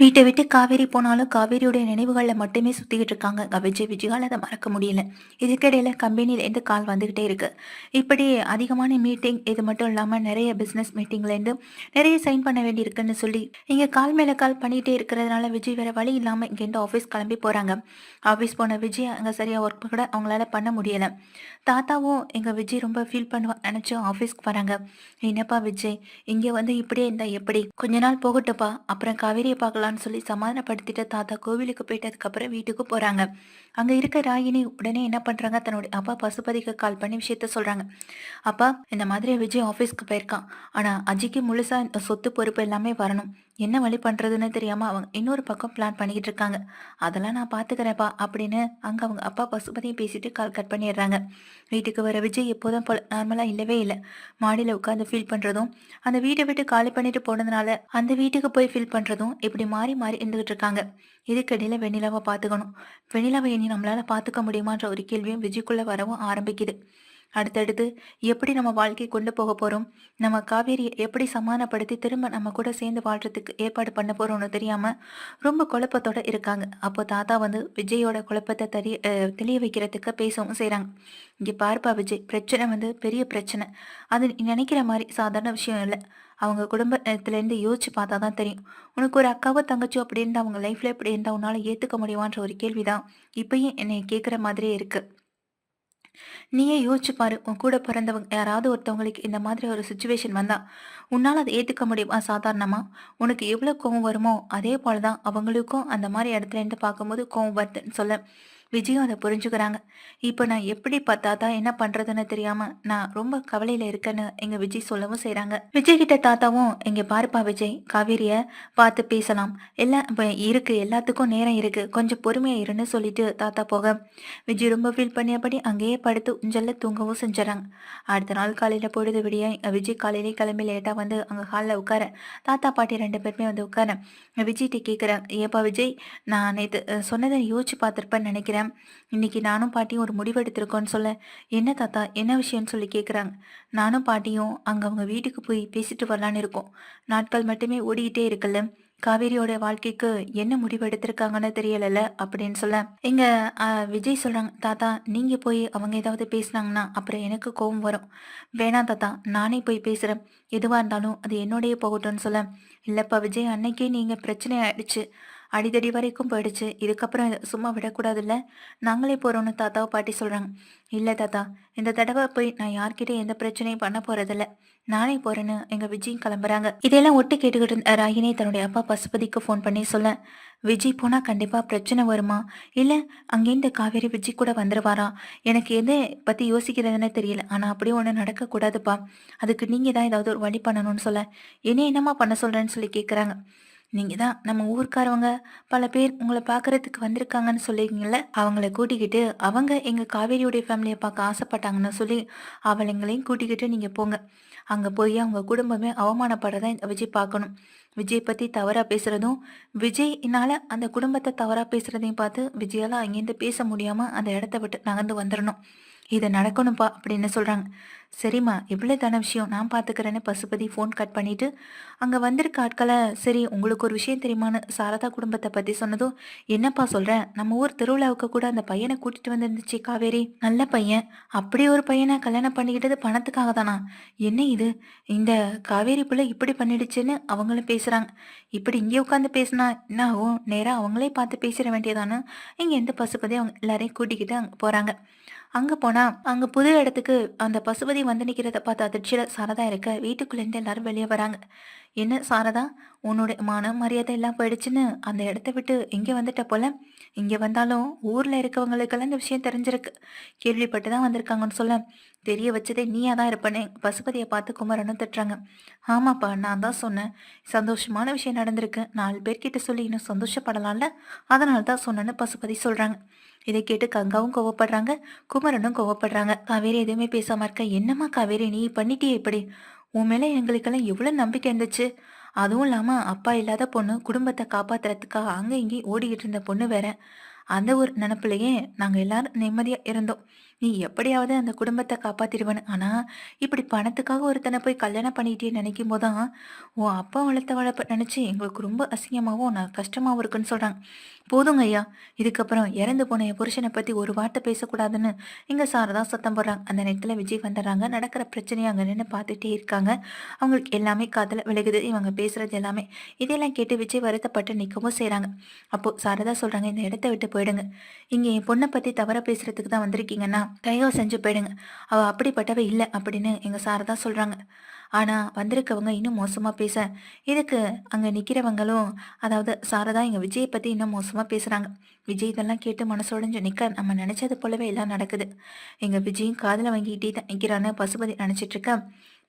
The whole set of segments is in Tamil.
வீட்டை விட்டு காவேரி போனாலும் காவேரியுடைய நினைவுகளில் மட்டுமே சுற்றிக்கிட்டு இருக்காங்க. அங்க விஜய் விஜயால் அதை மறக்க முடியல. இதுக்கிடையில் கம்பெனிலேருந்து கால் வந்துக்கிட்டே இருக்கு. இப்படி அதிகமான மீட்டிங் இது மட்டும் இல்லாமல் நிறைய பிஸ்னஸ் மீட்டிங்லேருந்து நிறைய சைன் பண்ண வேண்டியிருக்குன்னு சொல்லி இங்கே கால் மேலே கால் பண்ணிகிட்டே இருக்கிறதுனால விஜய் வேற வழி இல்லாமல் இங்கேருந்து ஆஃபீஸ் கிளம்பி போகிறாங்க ஆஃபீஸ் போன விஜய் அங்கே சரியாக ஒர்க் கூட அவங்களால பண்ண முடியலை. தாத்தாவும் எங்கள் விஜய் ரொம்ப ஃபீல் பண்ணுவா நினச்சி ஆஃபீஸ்க்கு வராங்க. என்னப்பா விஜய் இங்கே வந்து இப்படியே இருந்தால் எப்படி? கொஞ்ச நாள் போகட்டுப்பா அப்புறம் காவேரியை பார்க்கலான்னு சொல்லி சமாதானப்படுத்திட்டு தாத்தா கோவிலுக்கு போயிட்டதுக்கப்புறம் வீட்டுக்கு போகிறாங்க அங்கே இருக்க ராகினி உடனே என்ன பண்ணுறாங்க தன்னுடைய அப்பா பசுபதிக்கு கால் பண்ணி விஷயத்த சொல்கிறாங்க அப்பா இந்த மாதிரி விஜய் ஆஃபீஸ்க்கு போயிருக்கான். ஆனால் அஜிக்கு முழுசாக சொத்து பொறுப்பு எல்லாமே வரணும். என்ன வழி பண்ணுறதுன்னு தெரியாமல் அவங்க இன்னொரு பக்கம் பிளான் பண்ணிக்கிட்டு இருக்காங்க அதெல்லாம் நான் பார்த்துக்கிறேன்ப்பா அப்படின்னு அங்கே அவங்க அப்பா பசுபதியும் பேசிட்டு கால் கட் பண்ணிடுறாங்க. வீட்டுக்கு வர விஜய் எப்போதும் போல நார்மலாக இல்லவே இல்லை. மாடியில் உட்காந்து ஃபீல் பண்ணுறதும் அந்த வீட்டை விட்டு காலி பண்ணிட்டு போனதுனால அந்த வீட்டுக்கு போய் ஃபீல் பண்ணுறதும் இப்படி மாறி மாறி இருந்துகிட்டு இருக்காங்க. இதுக்கடியில் வெண்ணிலாவை பார்த்துக்கணும் வெண்ணிலாவை இனி நம்மளால் பார்த்துக்க முடியுமான்ற ஒரு கேள்வியும் விஜய்க்குள்ளே வரவும் ஆரம்பிக்குது. அடுத்தடுத்து எப்படி நம்ம வாழ்க்கை கொண்டு போக போகிறோம் நம்ம காவேரியை எப்படி சமாதானப்படுத்தி திரும்ப நம்ம கூட சேர்ந்து வாழ்றதுக்கு ஏற்பாடு பண்ண போகிறோம்னு தெரியாமல் ரொம்ப குழப்பத்தோட இருக்காங்க. அப்போ தாத்தா வந்து விஜயோட குழப்பத்தை தெரிய தெளிய வைக்கிறதுக்கு பேசவும் செய்கிறாங்க இங்கே பார்ப்பா விஜய் பிரச்சனை வந்து பெரிய பிரச்சனை. அது நினைக்கிற மாதிரி சாதாரண விஷயம் இல்லை. அவங்க குடும்பத்துலேருந்து யோசிச்சு பார்த்தா தான் தெரியும். உனக்கு ஒரு அக்காவோ தங்கச்சோ அப்படி இருந்தால் அவங்க லைஃப்பில் எப்படி இருந்தால் உன்னால் ஏற்றுக்க முடியுமான்ற ஒரு கேள்வி தான் இப்பயும் என்னை கேட்குற மாதிரியே இருக்குது நீயே யோசிச்சு பாரு உன் கூட பிறந்தவங்க யாராவது ஒருத்தவங்களுக்கு இந்த மாதிரி ஒரு சுச்சுவேஷன் வந்தா உன்னால் அதை ஏற்றுக்க முடியுமா சாதாரணமா? உனக்கு எவ்வளோ கோவம் வருமோ அதே போல தான் அவங்களுக்கும் அந்த மாதிரி இடத்துல இருந்து பார்க்கும்போது கோவம் வருதுன்னு சொல்ல விஜயும் அதை புரிஞ்சுக்கிறாங்க. இப்போ நான் எப்படி பார்த்தா தான் என்ன பண்ணுறதுன்னு தெரியாமல் நான் ரொம்ப கவலையில் இருக்கேன்னு எங்கள் விஜய் சொல்லவும் செய்கிறாங்க விஜய் கிட்ட தாத்தாவும் இங்கே பாருப்பா விஜய் காவேரிய பார்த்து பேசலாம். எல்லாம் இப்போ இருக்குது எல்லாத்துக்கும் நேரம் இருக்குது கொஞ்சம் பொறுமையாக இருன்னு சொல்லிட்டு தாத்தா போக. விஜய் ரொம்ப ஃபீல் பண்ணியபடி அங்கேயே படுத்து உஞ்சல்ல தூங்கவும் செஞ்சுறாங்க அடுத்த நாள் காலையில் பொழுது விடிய விஜய் காலையிலே கிளம்பி லேட்டாக வந்து அங்கே ஹாலில் உட்கார தாத்தா பாட்டி ரெண்டு பேருமே வந்து உட்கார. விஜய்கிட்ட கேட்குறேன் ஏப்பா விஜய் நான் நேற்று சொன்னதை யோசிச்சு பார்த்துருப்பேன்னு நினைக்கிறேன். இன்னைக்கு நானும் பாட்டியும் ஒரு முடிவு எடுத்திருக்கோன்னு சொல்ல என்ன தாத்தா என்ன விஷயம்னு சொல்லி கேட்குறாங்க நானும் பாட்டியும் அங்கே அவங்க வீட்டுக்கு போய் பேசிட்டு வரலான்னு இருக்கோம். நாட்கள் மட்டுமே ஓடிக்கிட்டே இருக்குல்ல. காவேரியோட வாழ்க்கைக்கு என்ன முடிவு எடுத்திருக்காங்கன்னு தெரியலல்ல அப்படின்னு சொல்ல. எங்க விஜய் சொல்றாங்க தாத்தா நீங்க போய் அவங்க ஏதாவது பேசுனாங்கன்னா அப்புறம் எனக்கு கோபம் வரும். வேணாம் தாத்தா நானே போய் பேசுறேன். எதுவா இருந்தாலும் அது என்னோடய போகட்டும்னு சொல்ல. இல்லப்பா விஜய் அன்னைக்கே நீங்க பிரச்சனை ஆயிடுச்சு. அடிதடி வரைக்கும் போயிடுச்சு. இதுக்கப்புறம் சும்மா விடக்கூடாதுல்ல? நாங்களே போகிறோன்னு தாத்தாவை பாட்டி சொல்கிறாங்க இல்லை தாத்தா இந்த தடவை போய் நான் யார்கிட்டயும் எந்த பிரச்சனையும் பண்ண போகிறதில்ல நானே போகிறேன்னு எங்கள் விஜயும் கிளம்புறாங்க. இதெல்லாம் ஒட்டு கேட்டுக்கிட்டு இருந்த ராகினி தன்னுடைய அப்பா பசுபதிக்கு ஃபோன் பண்ணி சொல்ல விஜய் போனால் கண்டிப்பாக பிரச்சனை வருமா? இல்லை அங்கேருந்து காவேரி விஜய் கூட வந்துருவாரா? எனக்கு எதை பற்றி யோசிக்கிறதுன்னு தெரியல. ஆனால் அப்படியே ஒன்று நடக்கக்கூடாதுப்பா. அதுக்கு நீங்கள் தான் ஏதாவது ஒரு வழி பண்ணணும்னு சொல்ல. என்ன என்னமா பண்ண சொல்கிறேன்னு சொல்லி கேட்குறாங்க நீங்கள் தான் நம்ம ஊர்க்காரவங்க. பல பேர் உங்களை பார்க்கறதுக்கு வந்திருக்காங்கன்னு சொல்லிருக்கீங்கல்ல அவங்கள கூட்டிக்கிட்டு அவங்க எங்கள் காவேரியுடைய ஃபேமிலியை பார்க்க ஆசைப்பட்டாங்கன்னு சொல்லி அவளைங்களையும் கூட்டிக்கிட்டு நீங்கள் போங்க. அங்கே போய் அவங்க குடும்பமே அவமானப்படுறத இந்த விஜய் பார்க்கணும். விஜய் பற்றி தவறாக பேசுறதும் விஜய்னால அந்த குடும்பத்தை தவறாக பேசுகிறதையும் பார்த்து விஜயால் அங்கேருந்து பேச முடியாமல் அந்த இடத்த விட்டு நகர்ந்து வந்துடணும் இது நடக்கணும்ப்பா அப்படின்னு சொல்கிறாங்க சரிம்மா இவ்வளோ தான விஷயம். நான் பார்த்துக்கிறேன்னு பசுபதி ஃபோன் கட் பண்ணிட்டு அங்கே வந்திருக்க ஆட்களை சரி உங்களுக்கு ஒரு விஷயம் தெரியுமான்னு சாரதா குடும்பத்தை பற்றி சொன்னதும் என்னப்பா சொல்கிறேன் நம்ம ஊர் திருவிழாவுக்கு கூட அந்த பையனை கூட்டிகிட்டு வந்துருந்துச்சு காவேரி. நல்ல பையன். அப்படி ஒரு பையனை கல்யாணம் பண்ணிக்கிட்டது பணத்துக்காக தானா? என்ன இது? இந்த காவேரி பிள்ளை இப்படி பண்ணிடுச்சுன்னு அவங்களும் பேசுகிறாங்க இப்படி இங்கே உட்காந்து பேசினா என்ன ஆகும்? நேராக அவங்களே பார்த்து பேசிட வேண்டியதானு? இங்கே எந்த பசுபதி அவங்க எல்லாரையும் கூட்டிக்கிட்டு அங்கே போகிறாங்க அங்கே போனால் அங்கே புது இடத்துக்கு அந்த பசுபதி வந்து நிற்கிறத பார்த்து அதிர்ச்சியில் சாரதா இருக்க வீட்டுக்குள்ளேருந்து எல்லாரும் வெளியே வராங்க. என்ன சாரதா உன்னுடைய மான மரியாதை எல்லாம் போயிடுச்சுன்னு அந்த இடத்த விட்டு இங்கே வந்துட்ட போல? இங்கே வந்தாலும் ஊரில் இருக்கவங்களுக்கெல்லாம் இந்த விஷயம் தெரிஞ்சிருக்கு. கேள்விப்பட்டு தான் வந்திருக்காங்கன்னு சொல்ல. தெரிய வச்சதே நீயா தான் இருப்பனே. பசுபதியை பார்த்து குமரனும் திட்டுறாங்க. ஆமாப்பா நான் தான் சொன்னேன். சந்தோஷமான விஷயம் நடந்திருக்கு. நாலு பேர்கிட்ட சொல்லி இன்னும் சந்தோஷப்படலாம்ல. அதனால தான் சொன்னேன்னு பசுபதி சொல்கிறாங்க இதை கேட்டு கங்காவும் கோவப்படுறாங்க குமரனும் கோவப்படுறாங்க. காவேரி எதுவுமே பேசாம இருக்க என்னம்மா காவேரி நீ பண்ணிட்டியே இப்படி? உன் மேல எங்களுக்கெல்லாம் எவ்வளவு நம்பிக்கை இருந்துச்சு? அதுவும் இல்லாம அப்பா இல்லாத பொண்ணு குடும்பத்தை காப்பாத்துறதுக்காக அங்க இங்கேயும் ஓடிக்கிட்டு இருந்த பொண்ணு வேற. அந்த ஒரு நினப்புலயே நாங்க எல்லாரும் நிம்மதியா இருந்தோம். நீ எப்படியாவது அந்த குடும்பத்தை காப்பாத்திடுவேன்னு. ஆனா இப்படி பணத்துக்காக ஒருத்தனை போய் கல்யாணம் பண்ணிக்கிட்டே நினைக்கும் போதான் உன் அப்பா வளர்த்த வளர்ப்ப நினைச்சு எங்களுக்கு ரொம்ப அசிங்கமாகவும் நான் கஷ்டமாகவும் இருக்குன்னு சொல்றாங்க. போதுங்க ஐயா. இதுக்கப்புறம் இறந்து போன என் புருஷனை பத்தி ஒரு வார்த்தை பேசக்கூடாதுன்னு இங்க சாரதா சத்தம் போடுறாங்க. அந்த நேரத்துல விஜய் வந்துடுறாங்க. நடக்கிற பிரச்சனையை அங்க நின்று பார்த்துட்டே இருக்காங்க. அவங்களுக்கு எல்லாமே காதல விழுகுது. இவங்க பேசுறது எல்லாமே இதெல்லாம் கேட்டு விஜய் வருத்தப்பட்டு நிற்கவும் செய்றாங்க. அப்போ சாரதா சொல்றாங்க இந்த இடத்த விட்டு போயிடுங்க. இங்க என் பொண்ணை பத்தி தவற பேசுறதுக்கு தான் வந்திருக்கீங்கன்னா தயவு செஞ்சு போயிடுங்க. அவ அப்படிப்பட்டவ இல்லை அப்படின்னு எங்க தான் சொல்றாங்க. ஆனா வந்திருக்கவங்க இன்னும் மோசமா பேச இதுக்கு அங்க நிக்கிறவங்களும் அதாவது சாரதா எங்கள் விஜயை பத்தி இன்னும் மோசமா பேசுறாங்க. விஜய் இதெல்லாம் கேட்டு மனசோடஞ்சு நிக்க நம்ம நினைச்சது போலவே எல்லாம் நடக்குது. எங்க விஜயும் காதில் வாங்கிக்கிட்டே தான் நிக்கிறான்னு பசுபதி நினைச்சிட்டு இருக்க.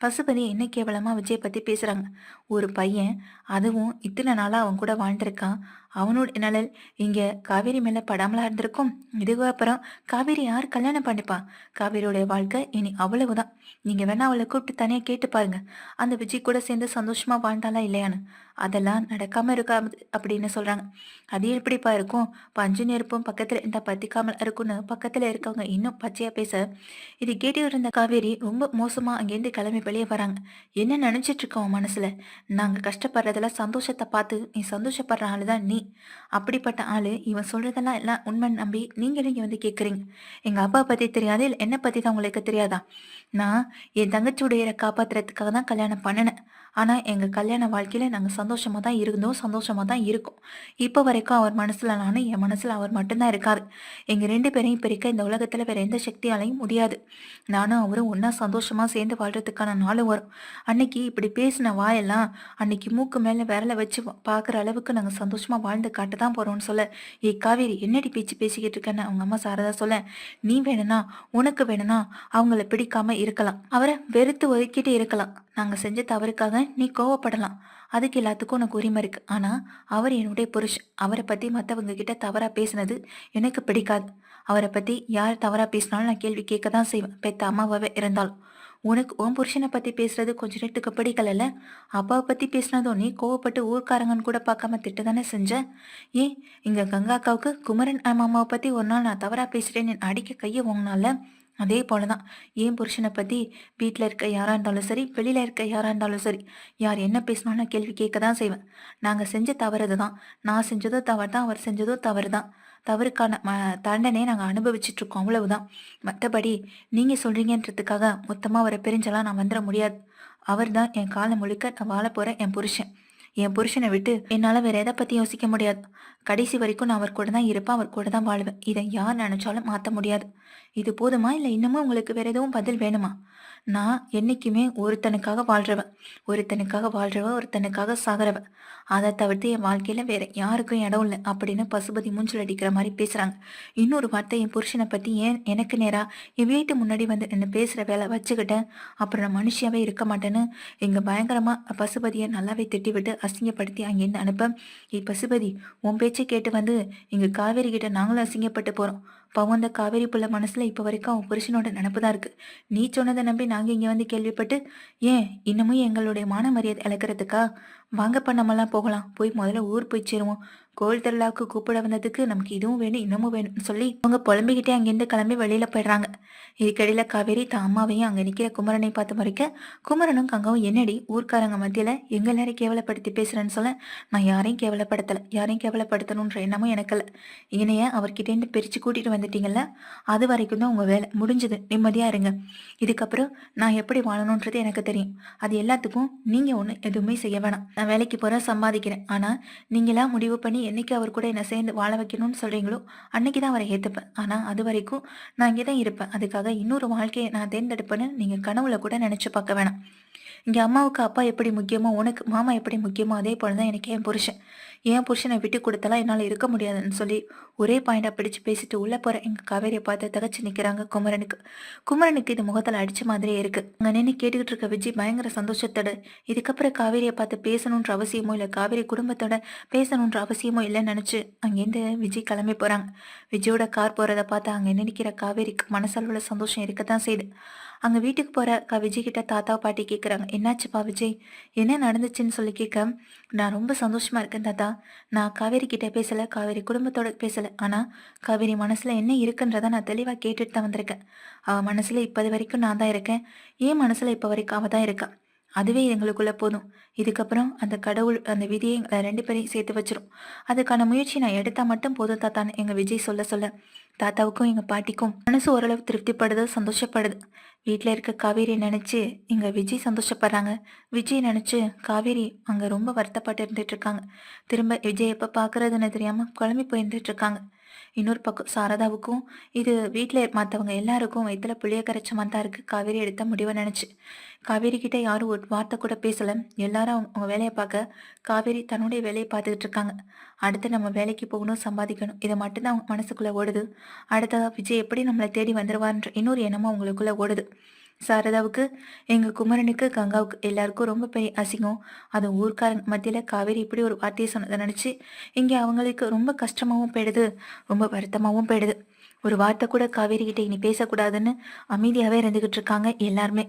பசுபதி என்ன கேவலமா விஜய் பத்தி பேசுறாங்க. ஒரு பையன் அதுவும் இத்தனை நாளா அவன் கூட வாழ்ந்திருக்கான். அவனோட நிழல் இங்கே காவேரி மேலே படாமலா இருந்திருக்கும். இதுக்கு அப்புறம் காவேரி யார் கல்யாணம் பண்ணிப்பா? காவேரியோட வாழ்க்கை இனி அவ்வளவுதான். நீங்கள் வேணா அவளை கூப்பிட்டு தனியாக கேட்டு பாருங்க. அந்த விஜய் கூட சேர்ந்து சந்தோஷமா வாழ்ந்தாலா இல்லையான்னு. அதெல்லாம் நடக்காம இருக்காது அப்படின்னு சொல்றாங்க. அது எப்படிப்பா இருக்கும்? பஞ்சு நெருப்பும் பக்கத்துல இந்த பத்திக்காமல் இருக்கும்னு பக்கத்துல இருக்கவங்க இன்னும் பச்சையா பேச இது கேட்டு இருந்த காவேரி ரொம்ப மோசமா அங்கேருந்து கிளம்பி வெளியே வராங்க. என்ன நினைச்சிட்டு இருக்கோம் உன் மனசுல? நாங்க கஷ்டப்படுறதுல சந்தோஷத்தை பார்த்து நீ சந்தோஷப்படுற ஆளு தான் நீ? அப்படிப்பட்ட ஆளு இவன் சொல்றதெல்லாம் எல்லாம் உண்மை நம்பி நீங்களும் இங்க வந்து கேக்குறீங்க. எங்க அப்பா பத்தி தெரியாது இல்ல என்ன பத்தி தான் உங்களுக்கு தெரியாதா? நான் என் தங்கச்சியுடைய காப்பாத்துறதுக்காக தான் கல்யாணம் பண்ணினேன். ஆனால் எங்கள் கல்யாண வாழ்க்கையில் நாங்கள் சந்தோஷமாக தான் இருந்தோம் சந்தோஷமாக தான் இருக்கோம். இப்போ வரைக்கும் அவர் மனசில் நானும் என் மனசில் அவர் மட்டும்தான் இருக்காரு. எங்கள் ரெண்டு பேரையும் பிரிக்க இந்த உலகத்தில் வேறு எந்த சக்தியாலையும் முடியாது. நானும் அவரும் ஒன்றா சந்தோஷமாக சேர்ந்து வாழ்கிறதுக்கான நாளும் வரும். அன்னைக்கு இப்படி பேசின வாயெல்லாம் அன்னைக்கு மூக்கு மேலே விரல வச்சு பார்க்குற அளவுக்கு நாங்கள் சந்தோஷமாக வாழ்ந்து காட்ட தான் போகிறோம்னு சொல்ல ஏ காவேரி என்னடி பேச்சு பேசிக்கிட்டு இருக்கேன்னு அவங்க அம்மா சாரதா சொல்ல நீ வேணும்னா உனக்கு வேணும்னா அவங்கள பிடிக்காம இருக்கலாம். அவரை வெறுத்து ஒதுக்கிட்டு இருக்கலாம். நாங்கள் செஞ்ச தவறுக்காக நீ கோவப்படலாம். அதுக்கு எல்லாத்துக்கும் உனக்கு உரிமை இருக்கு. ஆனால் அவர் என்னுடைய புருஷன். அவரை பற்றி மற்றவங்க கிட்ட தவறாக பேசினது எனக்கு பிடிக்காது. அவரை பற்றி யார் தவறாக பேசினாலும் நான் கேள்வி கேட்க தான் செய்வேன். பெத்த அம்மாவாகவே இருந்தாலும். உனக்கு உன் புருஷனை பற்றி பேசுறது கொஞ்ச நேரத்துக்கு பிடிக்கலல்ல அப்பாவை பற்றி பேசினதும் நீ கோவப்பட்டு ஊர்க்காரங்கன்னு கூட பார்க்காம திட்டு தானே செஞ்ச? ஏன்? இங்கே கங்கா அக்காவுக்கு குமரன் மாமாவை பற்றி ஒரு நாள் நான் தவறாக பேசுகிறேன் என் அடிக்க கையை வாங்கினால அதே போலதான். என் புருஷனை பற்றி வீட்டில் இருக்க யாராக இருந்தாலும் சரி வெளியில் இருக்க யாராக இருந்தாலும் சரி யார் என்ன பேசினாலும் நான் கேள்வி கேட்க தான் செய்வேன். நாங்கள் செஞ்ச தவறுது தான் நான் செஞ்சதோ தவறு தான் அவர் செஞ்சதோ தவறு தான் தவறுக்கான ம தண்டனையை நாங்கள் அனுபவிச்சிட்ருக்கோம் அவ்வளவுதான். மற்றபடி நீங்கள் சொல்கிறீங்கன்றதுக்காக மொத்தமாக அவரை பிரிஞ்செல்லாம் நான் வந்துட முடியாது. அவர் தான் என் காலம் முழுக்க நான் வாழ போகிறேன் என் புருஷன். என் புருஷனை விட்டு என்னால் வேற எதை பற்றி யோசிக்க முடியாது. கடைசி வரைக்கும் நான் அவர் கூட தான் இருப்பேன் அவர் கூட தான் வாழ்வேன். இதை யார் நினைச்சாலும் மாற்ற முடியாது. இது போதுமா? இல்லை இன்னமும் உங்களுக்கு வேற எதுவும் பதில் வேணுமா? நான் என்னைக்குமே ஒருத்தனுக்காக வாழ்றவன். ஒருத்தனுக்காக வாழ்றவன் ஒருத்தனுக்காக சாகிறவன். அதை தவிர்த்து என் வாழ்க்கையில வேற யாருக்கும் இடம் இல்லை அப்படின்னு பசுபதி மூஞ்சல் அடிக்கிற மாதிரி பேசுறாங்க. இன்னொரு வார்த்தை என் புருஷனை பத்தி ஏன் எனக்கு நேரா என் வீட்டு முன்னாடி வந்து என்ன பேசுற வேலை வச்சுக்கிட்டேன். அப்புறம் நான் மனுஷியாவே இருக்க மாட்டேன்னு எங்கள் பயங்கரமா பசுபதியை நல்லாவே திட்டி விட்டு அசிங்கப்படுத்தி அங்கேருந்து அனுப்ப ஏ பசுபதி உன் பேச்சை கேட்டு வந்து எங்கள் காவேரி கிட்ட நாங்களும் அசிங்கப்பட்டு போறோம். பாவம் அந்த காவேரி புள்ள மனசுல இப்ப வரைக்கும் அவன் புருஷனோட நினப்பு தான் இருக்கு. நீ சொன்னதை நம்பி நாங்க இங்க வந்து கேள்விப்பட்டு ஏன் இன்னமும் எங்களுடைய மான மரியாதை இழக்கிறதுக்கா? வாங்கப்பா நம்மலாம் போகலாம். போய் முதல்ல ஊர் போய் சேருவோம். கோவில் திருவிழாவுக்கு கூப்பிட வந்ததுக்கு நமக்கு இதுவும் வேணும் இன்னமும் வேணும்னு சொல்லி அவங்க புலம்பிக்கிட்டே அங்கேருந்து கிளம்பி வெளியில போயிடுறாங்க. இதுக்கடியில காவேரி தான் அம்மாவையும் அங்க நிக்கிற குமரனை பார்த்து முறைக்க குமரனும் கங்காவும் என்னடி ஊர்க்காரங்க மத்தியில எங்க எல்லாரையும் கேவலப்படுத்தி பேசுறேன்னு சொல்ல நான் யாரையும் கேவலப்படுத்தல. யாரையும் கேவலப்படுத்தணுன்ற எண்ணமும் எனக்கு இல்லை. இணைய அவர்கிட்டேருந்து பிரிச்சு கூட்டிட்டு வந்துட்டீங்கல்ல அது வரைக்கும் தான் உங்க வேலை முடிஞ்சது. நிம்மதியா இருங்க. இதுக்கப்புறம் நான் எப்படி வாழணுன்றது எனக்கு தெரியும். அது எல்லாத்துக்கும் நீங்க ஒண்ணு எதுவுமே செய்ய வேணாம். நான் வேலைக்கு போறேன் சம்பாதிக்கிறேன். ஆனா நீங்களா முடிவு பண்ணி என்னைக்கு அவர் கூட என்னை சேர்ந்து வாழ வைக்கணும்னு சொல்றீங்களோ அன்னைக்கு தான் அவரை ஏத்துப்பேன். ஆனா அது வரைக்கும் நான் இங்கே தான் இருப்பேன். அதுக்காக இன்னொரு வாழ்க்கையை நான் தேர்ந்தெடுப்பேன்னு நீங்க கனவுல கூட நினைச்சு பார்க்க வேணாம். இங்கே அம்மாவுக்கு அப்பா எப்படி முக்கியமோ உனக்கு மாமா எப்படி முக்கியமோ அதே போலதான் எனக்கு என் புருஷன். என் புருஷனை விட்டு கொடுத்தலாம் என்னால் இருக்க முடியாதுன்னு சொல்லி ஒரே பாயிண்டாக பிடிச்சு பேசிட்டு உள்ளே போகிற எங்கள் காவேரியை பார்த்து தகச்சு நிற்கிறாங்க குமரனுக்கு. குமரனுக்கு இது முகத்தில் அடிச்ச மாதிரியே இருக்குது அங்கே நின்று கேட்டுக்கிட்டு இருக்க விஜய் பயங்கர சந்தோஷத்தோட இதுக்கப்புறம் காவேரியை பார்த்து பேசணுன்ற அவசியமோ இல்லை காவேரி குடும்பத்தோட பேசணுன்ற அவசியமோ இல்லைன்னு நினச்சி அங்கேருந்து விஜய் கிளம்பி போகிறாங்க விஜயோட கார் போகிறத பார்த்து அங்கே நினைக்கிற காவேரிக்கு மனசளவில் சந்தோஷம் இருக்கத்தான் செய்யுது. அங்கே வீட்டுக்கு போகிற க விஜய் கிட்ட தாத்தா பாட்டி கேட்குறாங்க என்னாச்சுப்பா விஜய் என்ன நடந்துச்சுன்னு சொல்லி கேட்க நான் ரொம்ப சந்தோஷமாக இருக்கேன் தாத்தா. நான் காவேரி கிட்ட பேசலை காவேரி குடும்பத்தோட பேசலை. ஆனால் காவேரி மனசில் என்ன இருக்குன்றதை நான் தெளிவாக கேட்டுட்டு தான் வந்திருக்கேன். அவள் மனசில் இப்போது வரைக்கும் நான் தான் இருக்கேன். என் மனசில் இப்போ வரைக்கும் அவள் தான் இருக்கா. அதுவே எங்களுக்குள்ள போதும். இதுக்கப்புறம் அந்த கடவுள் அந்த விதியை எங்களை ரெண்டு பேரையும் சேர்த்து வச்சிரும். அதுக்கான முயற்சி நான் எடுத்தா மட்டும் போதும் தாத்தான்னு எங்க விஜய் சொல்ல சொல்ல தாத்தாவுக்கும் எங்க பாட்டிக்கும் மனசு ஓரளவு திருப்திப்படுது சந்தோஷப்படுது. வீட்டில் இருக்க காவேரி நினச்சி இங்கே விஜய் சந்தோஷப்படுறாங்க. விஜய் நினச்சி காவேரி அங்கே ரொம்ப வருத்தப்பட்டு இருந்துட்டு இருக்காங்க. திரும்ப விஜய் எப்போ பார்க்குறதுன்னு தெரியாமல் குழம்பி போயிருந்துட்டு இருக்காங்க. இன்னொரு பக்கம் சாரதாவுக்கும் இது வீட்டில் மற்றவங்க எல்லாருக்கும் வயிற்றுல புளிய கரைச்ச மாதிரி தான் இருக்குது காவேரி எடுத்த முடிவை நினச்சி. காவேரி கிட்ட யாரும் ஒரு வார்த்தை கூட பேசலை. எல்லாரும் அவங்க அவங்க வேலையை பார்க்க காவேரி தன்னுடைய வேலையை பார்த்துக்கிட்டு இருக்காங்க. அடுத்து நம்ம வேலைக்கு போகணும் சம்பாதிக்கணும். இதை மட்டும்தான் அவங்க மனசுக்குள்ளே ஓடுது. அடுத்ததாக விஜய் எப்படி நம்மளை தேடி வந்துடுவார்ன்ற இன்னொரு எண்ணமும் அவங்களுக்குள்ளே ஓடுது. சாரதாவுக்கு எங்கள் குமரனுக்கு கங்காவுக்கு எல்லாருக்கும் ரொம்ப பெரிய அசிங்கம். அது ஊர்க்காரங்க மத்தியில் காவேரி இப்படி ஒரு வார்த்தையை சொன்னதை நினச்சி இங்கே அவங்களுக்கு ரொம்ப கஷ்டமாகவும் போயிடுது ரொம்ப வருத்தமாகவும் போயிடுது. ஒரு வார்த்தை கூட காவேரி கிட்ட இனி பேசக்கூடாதுன்னு அமைதியாகவே இருந்துக்கிட்டு இருக்காங்க எல்லாருமே.